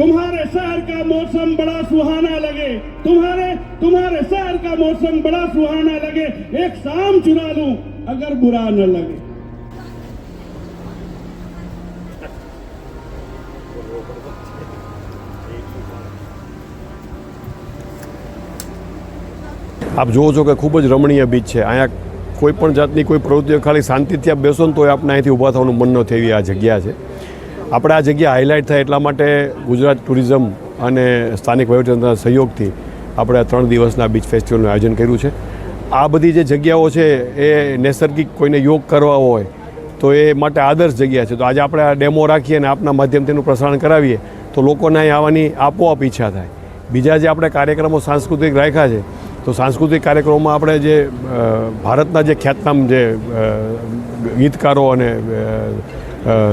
तुम्हारे शहर का मौसम बड़ा सुहाना लगे तुम्हारे तुम्हारे शहर का मौसम बड़ा सुहाना लगे एक शाम चुरा लूं अगर बुरा न लगे આપ જુઓ છો કે ખૂબ જ રમણીય બીચ છે અહીંયા કોઈ પણ જાતની કોઈ પ્રવૃત્તિઓ ખાલી શાંતિથી આપ બેસો ને તો આપણે અહીંથી ઊભા થવાનું મન ન થઈ આ જગ્યા છે આપણે આ જગ્યા હાઇલાઇટ થાય એટલા માટે ગુજરાત ટુરિઝમ અને સ્થાનિક વહીવટતંત્રના સહયોગથી આપણે ત્રણ દિવસના બીચ ફેસ્ટિવલનું આયોજન કર્યું છે. આ બધી જે જગ્યાઓ છે, એ નૈસર્ગિક કોઈને યોગ કરવા હોય, તો એ માટે આદર્શ જગ્યા છે. તો આજે આપણે આ ડેમો રાખીએ અને આપના માધ્યમથી એનું પ્રસારણ કરાવીએ, તો લોકોને અહીં આવવાની આપોઆપ ઈચ્છા થાય. બીજા જે આપણે કાર્યક્રમો સાંસ્કૃતિક રાખ્યા છે, તો સાંસ્કૃતિક કાર્યક્રમોમાં આપણે જે ભારતના જે ખ્યાતનામ જે ગીતકારો અને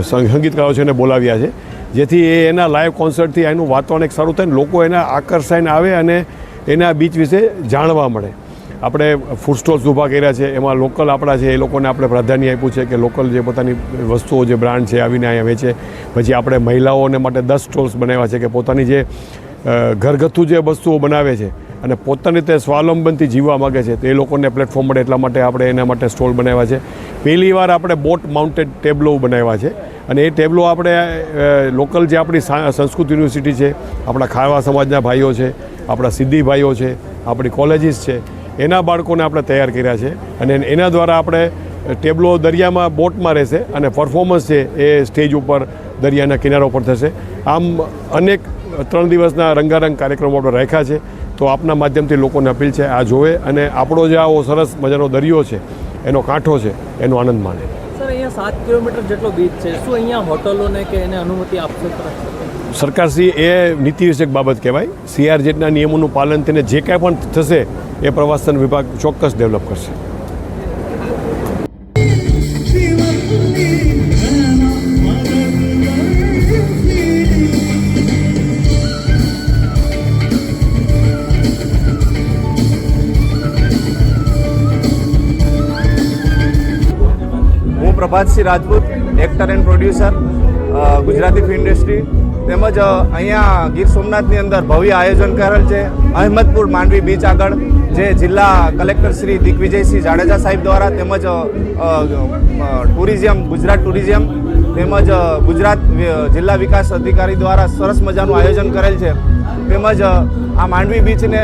સંગીતકારો છે એને બોલાવ્યા છે. જેથી એ એના લાઈવ કોન્સર્ટથી એનું વાતાવરણ એક સારું થાય લોકો એના આકર્ષાઈને આવે અને એના બીચ વિશે જાણવા મળે. આપણે ફૂડ સ્ટોલ્સ ઊભા કર્યા છે, એમાં લોકલ આપણા છે, એ લોકોને આપણે પ્રાધાન્ય આપ્યું છે કે લોકલ જે પોતાની વસ્તુઓ, જે બ્રાન્ડ છે, આવીને અહીંયા વેચે. પછી આપણે મહિલાઓને માટે દસ સ્ટોલ્સ બનાવ્યા છે કે પોતાની જે ઘરગથ્થુ જે વસ્તુઓ બનાવે છે અને પોતાની રીતે સ્વાવલંબનથી જીવવા માગે છે. તો એ લોકોને પ્લેટફોર્મ મળે એટલા માટે આપણે એના માટે સ્ટોલ બનાવ્યા છે. પહેલી વાર આપણે બોટ માઉન્ટેડ ટેબલો બનાવ્યા છે. અને એ ટેબલો આપણે લોકલ જે આપણી સંસ્કૃત યુનિવર્સિટી છે, આપણા ખાવા સમાજના ભાઈઓ છે, આપણા સિદ્ધિ ભાઈઓ છે, આપણી કોલેજીસ છે, એના બાળકોને આપણે તૈયાર કર્યા છે. અને એના દ્વારા આપણે ટેબલો દરિયામાં બોટમાં રહેશે અને પરફોર્મન્સ છે એ સ્ટેજ ઉપર દરિયાના કિનારા ઉપર થશે. આમ અનેક ત્રણ દિવસના રંગારંગ કાર્યક્રમો આપણે રાખ્યા છે. તો આપના માધ્યમથી લોકોને અપીલ છે આ જોવે અને આપણો જે આવો સરસ મજાનો દરિયો છે એનો કાંઠો છે એનો આનંદ માણે. સર અહીંયા સાત કિલોમીટર જેટલો બીચ છે. શું અહીંયા હોટલોને કે એને અનુમતિ આપશે સરકારશ્રી એ નીતિ વિષયક બાબત કહેવાય. સીઆર જેટના નિયમોનું પાલન થઈને જે કાંઈ પણ થશે એ પ્રવાસન વિભાગ ચોક્કસ ડેવલપ કરશે. Prabhatsinh Rajput actor and producer Gujarati film industry તેમજ અહીંયા ગીર સોમનાથની અંદર ભવ્ય આયોજન કરેલ છે, અહેમદપુર માંડવી બીચ આગળ, જે જિલ્લા કલેક્ટર શ્રી દિગ્વિજયસિંહ જાડેજા સાહેબ દ્વારા તેમજ ટુરિઝમ, ગુજરાત ટુરિઝમ, તેમજ ગુજરાત જિલ્લા વિકાસ અધિકારી દ્વારા સરસ મજાનું આયોજન કરેલ છે. તેમજ આ માંડવી બીચને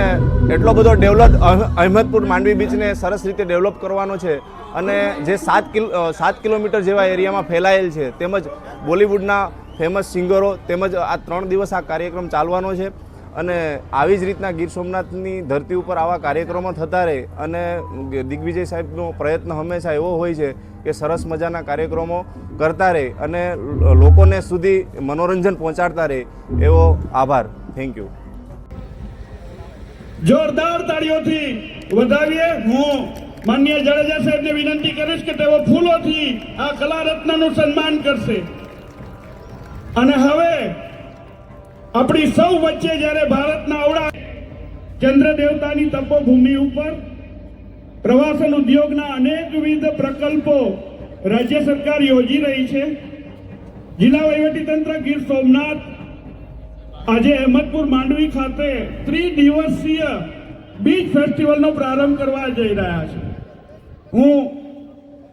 એટલો બધો ડેવલપ અહેમદપુર માંડવી બીચને સરસ રીતે ડેવલપ કરવાનો છે. અને જે સાત કિલો સાત કિલોમીટર જેવા એરિયામાં ફેલાયેલ છે. તેમજ બોલિવૂડના ફેમસ સિંગરો તેમજ આ ત્રણ દિવસ આ કાર્યક્રમ ચાલવાનો છે. અને આવી જ રીતના ગીર સોમનાથની ધરતી ઉપર આવા કાર્યક્રમો થતા રહે અને દિગ્વિજય સાહેબનો પ્રયત્ન હંમેશા એવો હોય છે કે સરસ મજાના કાર્યક્રમો કરતા રહે અને લોકોને સુધી મનોરંજન પહોંચાડતા રહે એવો આભાર. થેન્ક યુ જોરદાર તાળીઓથી વધાવીએ. હું માન્ય જાડેજા સાહેબને વિનંતી કરીશ કે તેઓ ફૂલોથી આ કલા રત્નનું સન્માન કરશે. અને હવે આપણી સૌ વચ્ચે જ્યારે ભારતના અવડા ચંદ્ર દેવતાની તપોભૂમિ ઉપર પ્રવાસન ઉદ્યોગના અનેકવિધ પ્રકલ્પો રાજ્ય સરકાર યોજી રહી છે. જિલ્લા વહીવટીતંત્ર ગીર સોમનાથ આજે અહેમદપુર માંડવી ખાતે ત્રિદિવસીય બીચ ફેસ્ટિવલનો પ્રારંભ કરવા જઈ રહ્યા છે. હું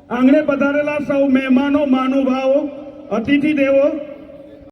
આંગણે પધારેલા સૌ મહેમાનો, મહાનુભાવો અતિથિ દેવો